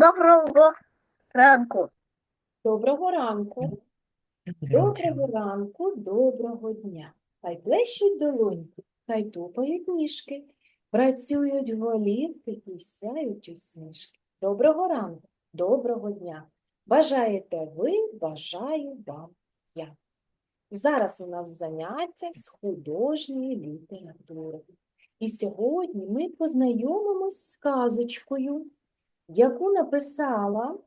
Доброго ранку. Доброго ранку. Доброго ранку, доброго дня. Хай плещуть долоньки, хай тупають ніжки, працюють голівки і сяють усмішки. Доброго ранку, доброго дня. Бажаєте ви, бажаю вам я. Зараз у нас заняття з художньої літератури. І сьогодні ми познайомимось з казочкою, яку написала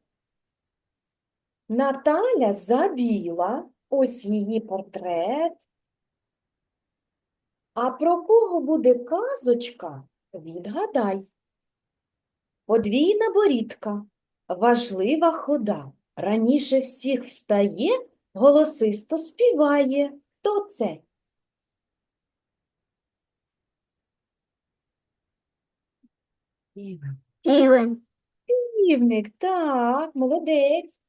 Наталя Забіла, ось її портрет. А про кого буде казочка? Відгадай. Подвійна борідка, важлива хода. Раніше всіх встає, голосисто співає. Хто це? Івен. Півник, так, молодець.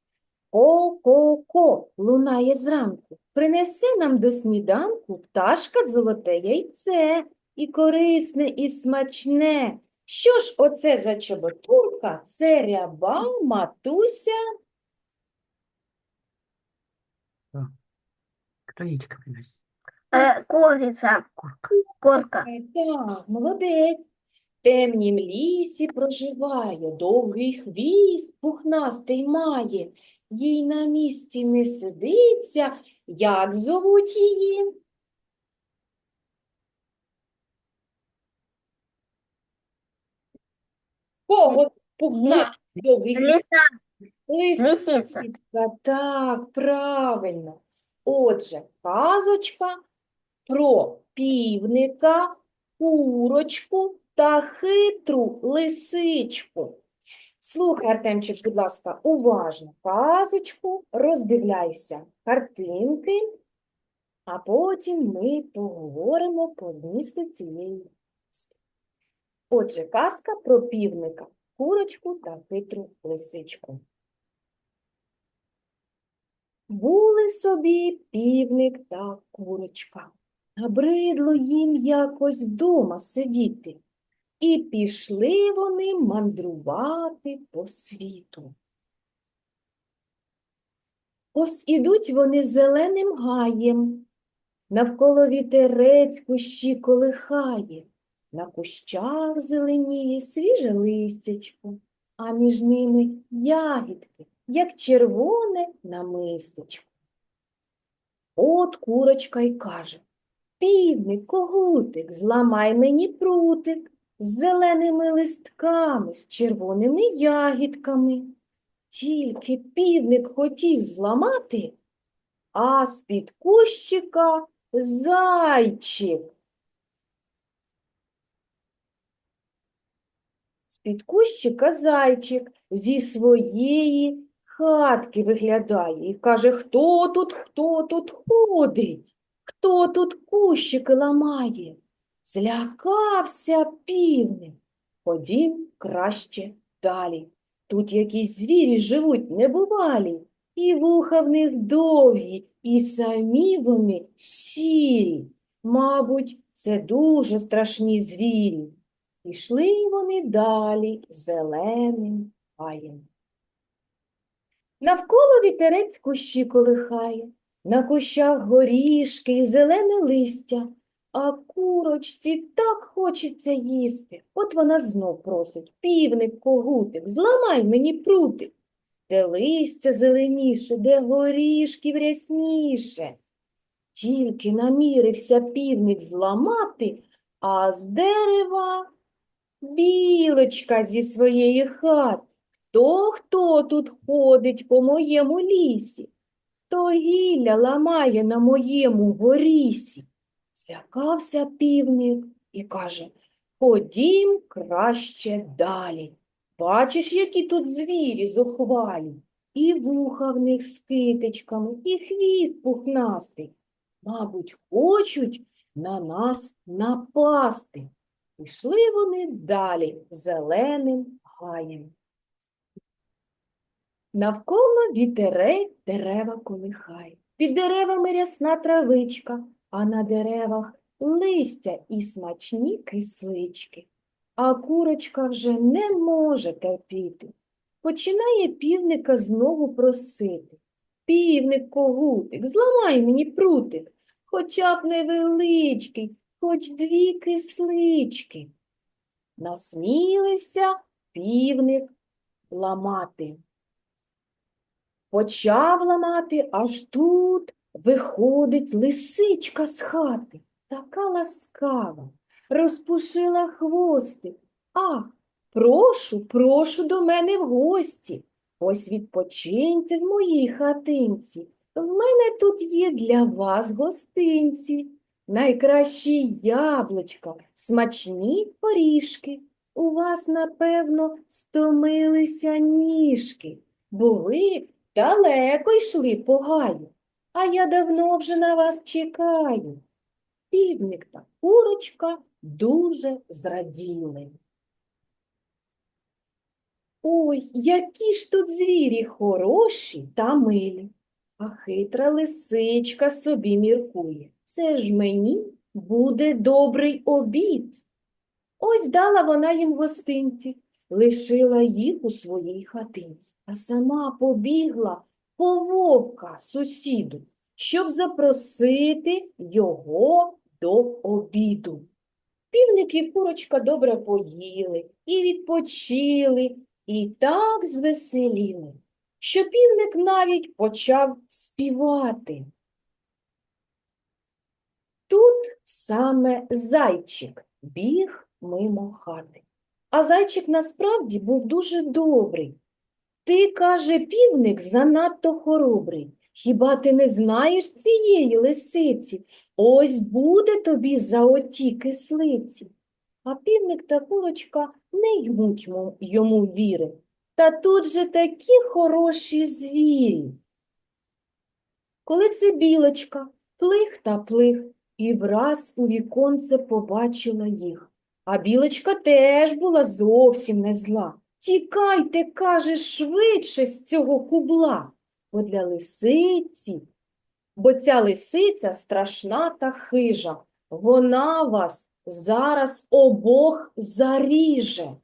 Ко-ко-ко лунає зранку. Принесе нам до сніданку пташка золоте яйце. І корисне, і смачне. Що ж оце за чоботурка? Це ряба, матуся. Кто яичко приносит? Е, Куриця. Курка. Курка. Так, молодець. Темнім лісі проживає, довгий хвіст пухнастий має. Їй на місці не сидиться. Як зовуть її? Кого пухнастий довгий хвіст? Лиса. Лисиця. Так, правильно. Отже, казочка про півника, курочку та хитру лисичку. Слухай, Артемчик, будь ласка, уважно казочку, роздивляйся картинки, а потім ми поговоримо по змісту цієї. Отже, казка про півника, курочку та хитру лисичку. Були собі півник та курочка. Набридло їм якось дома сидіти, і пішли вони мандрувати по світу. Ось ідуть вони зеленим гаєм, навколо вітерець кущі колихає, на кущах зеленіє свіже листячко, а між ними ягідки, як червоне намистечко. От курочка й каже Півник, когутик, зламай мені прутик з зеленими листками, з червоними ягідками. Тільки півник хотів зламати, а з-під кущика зайчик. З-під кущика зайчик зі своєї хатки виглядає і каже, хто тут, хто тут ходить? Хто тут кущики ламає? Злякався півник. Ходім краще далі. Тут якісь звірі живуть небувалі, і вуха в них довгі, і самі вони сірі. Мабуть, це дуже страшні звірі. Пішли вони далі зеленим гаєм. Навколо вітерець кущі колихає, на кущах горішки і зелене листя, а курочці так хочеться їсти. От вона знов просить півник, когутик, зламай мені прутик. Де листя зеленіше, де горішків рясніше. Тільки намірився півник зламати, а з дерева білочка зі своєї хати. Хто хто тут ходить по моєму лісі? Хто гілля ламає на моєму горісі? Злякався півник і каже, ходім краще далі. Бачиш, які тут звірі зухвалі, і вуха в них з китичками, і хвіст пухнастий. Мабуть, хочуть на нас напасти. Пішли вони далі зеленим гаєм. Навколо вітерець дерева колихає. Під деревами рясна травичка, а на деревах листя і смачні кислички. А курочка вже не може терпіти. починає півника знову просити. Півник когутик, зламай мені прутик, хоча б невеличкий, хоч дві кислички. Насмілився півник ламати. Почав ламати, аж тут виходить лисичка з хати, така ласкава, розпушила хвостик. Ах, прошу, прошу до мене в гості. Ось відпочиньте в моїй хатинці. В мене тут є для вас гостинці. Найкращі яблучка, смачні горішки. У вас, напевно, стомилися ніжки, бо ви далеко йшли по гаю, а я давно вже на вас чекаю. Півник та курочка дуже зраділи. Ой, які ж тут звірі хороші та милі. А хитра лисичка собі міркує. Це ж мені буде добрий обід. Ось дала вона їм гостинці, лишила їх у своїй хатинці, а сама побігла по вовка сусіду, щоб запросити його до обіду. Півник і курочка добре поїли і відпочили, і так звеселіли, що півник навіть почав співати. Тут саме зайчик біг мимо хати. А зайчик насправді був дуже добрий. Ти, каже, півник занадто хоробрий. Хіба ти не знаєш цієї лисиці? Ось буде тобі за оті кислиці. А півник та курочка не ймуть йому- віри. Та тут же такі хороші звірі. Коли це білочка, плих та плих, і враз у віконце побачила їх. А білочка теж була зовсім не зла. Тікайте, каже, швидше з цього кубла, бо для лисиці, бо ця лисиця страшна та хижа. Вона вас зараз обох заріже.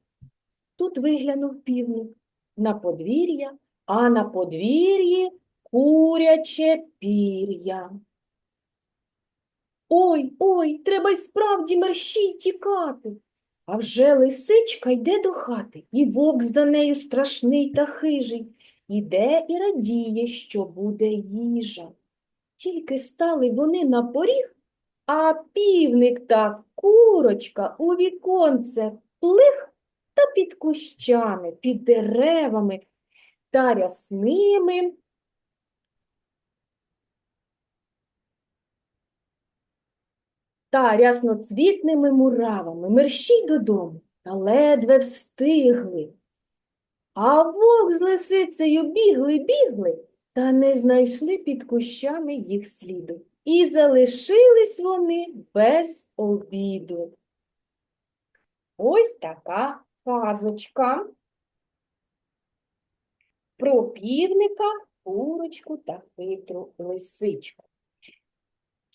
Тут виглянув півник на подвір'я, а на подвір'ї куряче пір'я. Ой, ой, треба й справді мерщій тікати. А вже лисичка йде до хати, і вовк за нею страшний та хижий. Іде і радіє, що буде їжа. Тільки стали вони на поріг, а півник та курочка у віконце плих та під кущами, під деревами та рясними та рясноцвітними муравами, мерщій додому, та ледве встигли. А вовк з лисицею бігли, бігли, та не знайшли під кущами їх сліду. І залишились вони без обіду. Ось така казочка про півника, курочку та хитру лисичку.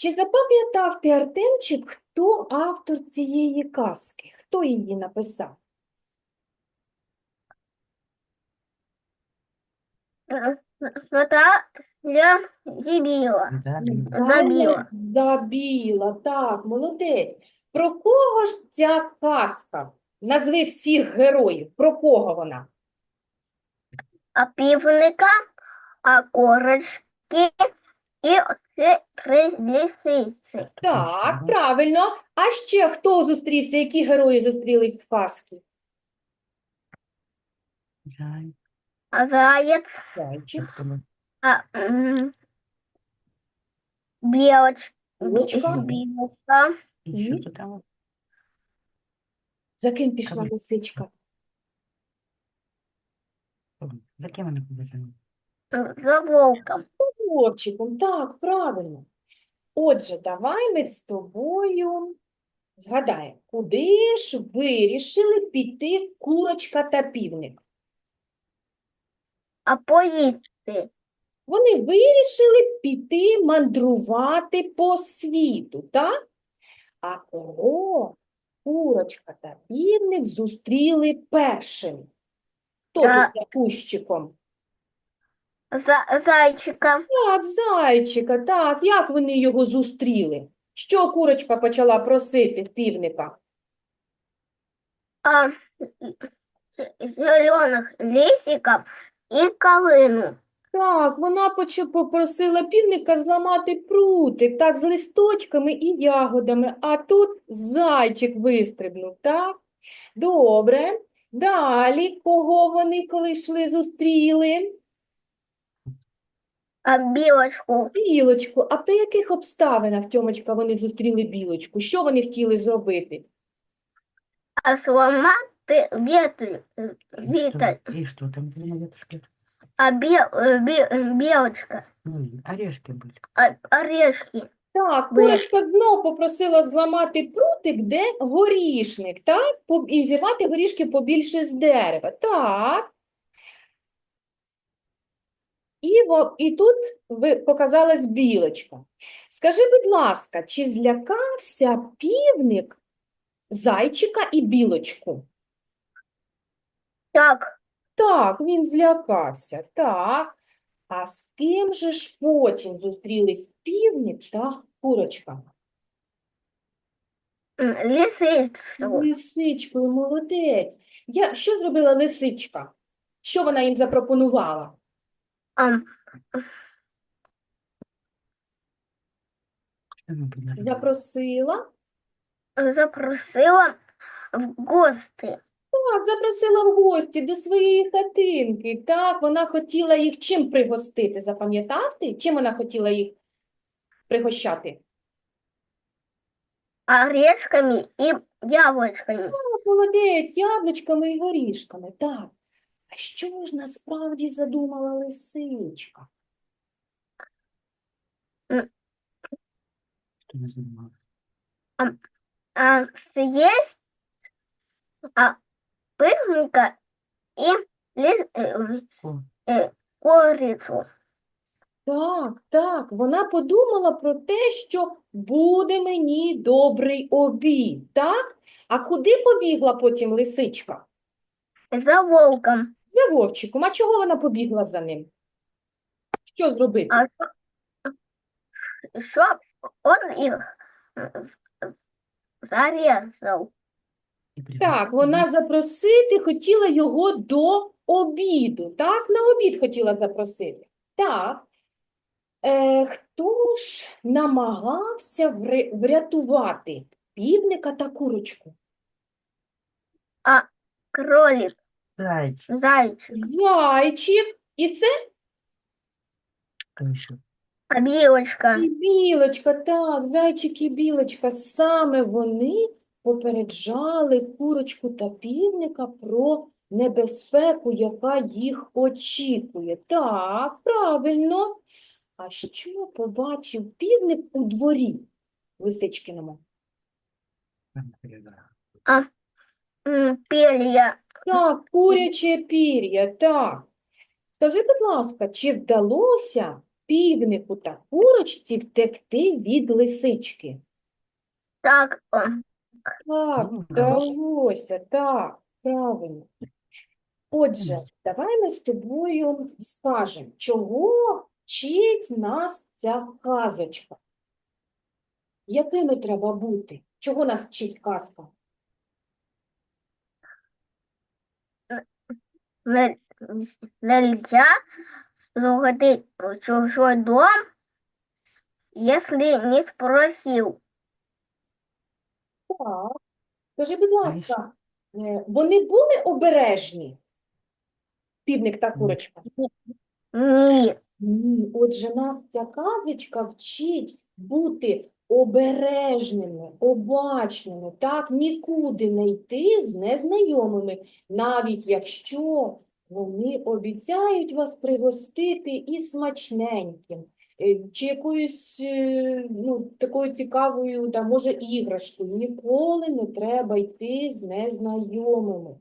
Чи запам'ятав ти, Артемчик, хто автор цієї казки? Хто її написав? Э, Наталья Забіла. Забіла, так, молодець. Про кого ж ця казка? Назви всіх героїв. Про кого вона? А півника, а корочки і хитрі лисиці. Так, правильно. А ще хто зустрівся? Які герої зустрілись в казці? А заєць, Зайчик, а м, білоч, Білочка. білочка, за ким пішла Кажи. лисичка? За ким вони побачили? За вовком. Вовчиком, так, правильно. Отже, давай ми з тобою згадаємо, куди ж вирішили піти курочка та півник? А поїсти. Вони вирішили піти мандрувати по світу, так? А кого курочка та півник зустріли першими? Хто тут за кущиком? За, зайчика. Так, зайчика, так. Як вони його зустріли? Що курочка почала просити в півника? А, зеленых листиков и колыну. Так, вона попросила півника зламати прутик, так, з листочками і ягодами, а тут зайчик вистрибнув, так? Добре. Далі, кого вони, коли йшли, зустріли? А білочку. Білочку. А при яких обставинах, Тьомочка, вони зустріли білочку? Що вони хотіли зробити? А сломати вітер, И что- вітер. И что там веточке? А біл, бі, білочка. И орешки были. А, орешки. Так, Ви- курочка знов попросила зламати прутик, де горішник, так? По- І зірвати горішки побільше з дерева. Так. І, і тут ви, показалась білочка. Скажи, будь ласка, чи злякався півник зайчика і білочку? Так, Так, він злякався, так. А з ким же ж потім зустрілись півник та курочка? м, лисицю. Лисичкою, молодець. Я, що зробила лисичка? Що вона їм запропонувала? А, Что мы предложили? Запросила? запросила в гости. Так, запросила в гості до своєї хатинки. Так, вона хотіла їх чим пригостити, запам'ятав ти? Чим вона хотіла їх пригощати? Орешками и яблочками. Так, молодець, яблучками і горішками. Так. А що ж насправді задумала лисичка? Что я занималась? А, съесть а, пыльника и лис, э, О, э, курицу. Так, так, вона подумала про те, що буде мені добрий обід, так? А куди побігла потім лисичка? За волком. За вовчиком. А чого вона побігла за ним? Що зробити? А чтоб он их зарезал. и Так, вона запросити хотіла його до обіду, так? На обід хотіла запросити. Так. Е, хто ж намагався врятувати півника та курочку? Кролик, Зайчик, зайчик, Зайчик і все? а білочка. І білочка, так, зайчик і білочка. Саме вони попереджали курочку та півника про небезпеку, яка їх очікує. Так, правильно. А що побачив півник у дворі Лисичкиному? Там Перья. Так, куряче пір'я, так. Скажи, будь ласка, чи вдалося півнику та курочці втекти від лисички? Так, Так, Ну, вдалося. вдалося, так, правильно. Отже, давай ми з тобою скажемо, чого вчить нас ця казочка? Якими треба бути? Чого нас вчить казка? Нельзя заходить в чужой дом, если не спросил. Так. Скажи, будь ласка, е, вони були обережні? Півник та курочка? Ні. Ні, отже, нас ця казочка вчить бути обережними, обачними, так, нікуди не йти з незнайомими, навіть якщо вони обіцяють вас пригостити і смачненьким, е, чи якоюсь е, ну, такою цікавою, там, може, іграшкою. Ніколи не треба йти з незнайомими.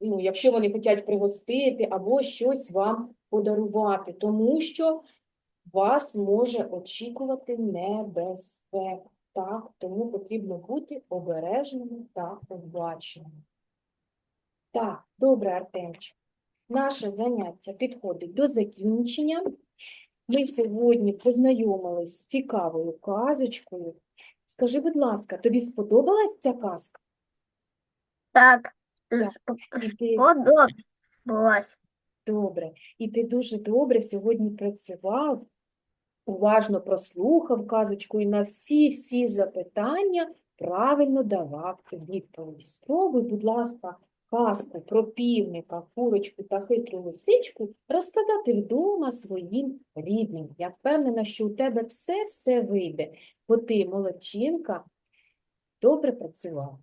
Ну, якщо вони хочуть пригостити або щось вам подарувати, тому що вас може очікувати небезпека. Так, тому потрібно бути обережними та обачними. Так, добре, Артемчик. Наше заняття підходить до закінчення. Ми сьогодні познайомились з цікавою казочкою. Скажи, будь ласка, тобі сподобалась ця казка? Так. Так. Сподобалось. добре, і ти дуже добре сьогодні працював, уважно прослухав казочку і на всі-всі запитання правильно давав відповіді. Спробуй, будь ласка, казку про півника, курочку та хитру лисичку розказати вдома своїм рідним. Я впевнена, що у тебе все-все вийде, бо ти, молодчинка, добре працював.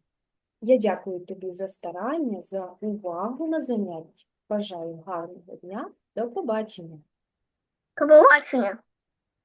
Я дякую тобі за старання, за увагу на занятті. Бажаю гарного дня. До побачення. Побачення.